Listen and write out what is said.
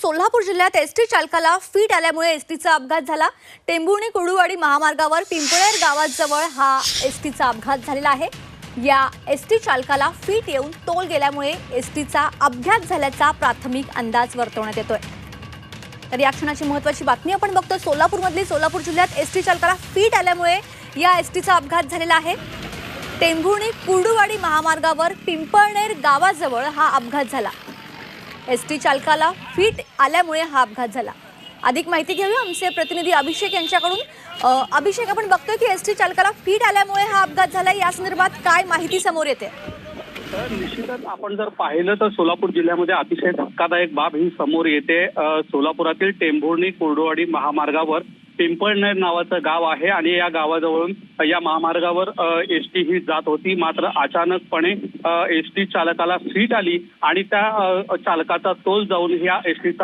सोलापूर जिल्ह्यात एसटी चालकाला फीट आल्यामुळे एसटीचा अपघात झाला. टेंभुर्णी कुडूवाडी महामार्गावर पिंपळेर गावाजवळ हा एसटीचा अपघात झालेला आहे. या एसटी चालकाला फीट येऊन तोल गेल्यामुळे एसटीचा अपघात झाल्याचा प्राथमिक अंदाज वर्तवण्यात येतोय. तर या क्षणाची महत्वाची बातमी आपण बघतो सोलापूरमधली सोलापूर जिल्ह्यात एसटी चालकाला फीट आल्यामुळे या एसटीचा अपघात झालेला आहे. टेंभुर्णी कुर्डुवाडी महामार्गावर पिंपळनेर गावाजवळ हा अपघात झाला. एस टी चालकाला फीट आल्यामुळे हा अपघात झाला. अधिक माहिती घेऊया आमचे प्रतिनिधी अभिषेक यांच्याकडून. अभिषेक आपण बघतोय की एस टी चालकाला फिट आल्यामुळे हा अपघात झाला. या संदर्भात काय माहिती समोर येते? तर निश्चितच आपण जर पाहिलं तर सोलापूर जिल्ह्यामध्ये अतिशय धक्कादायक बाब ही समोर येते. सोलापुरातील टेंभुर्णी कुर्डुवाडी महामार्गावर पिंपळनेर नावाचं गाव आहे आणि या गावाजवळून या महामार्गावर एस टी ही जात होती. मात्र अचानकपणे एस टी चालकाला सीट आली आणि त्या चालकाचा तोल जाऊन या एस टीचा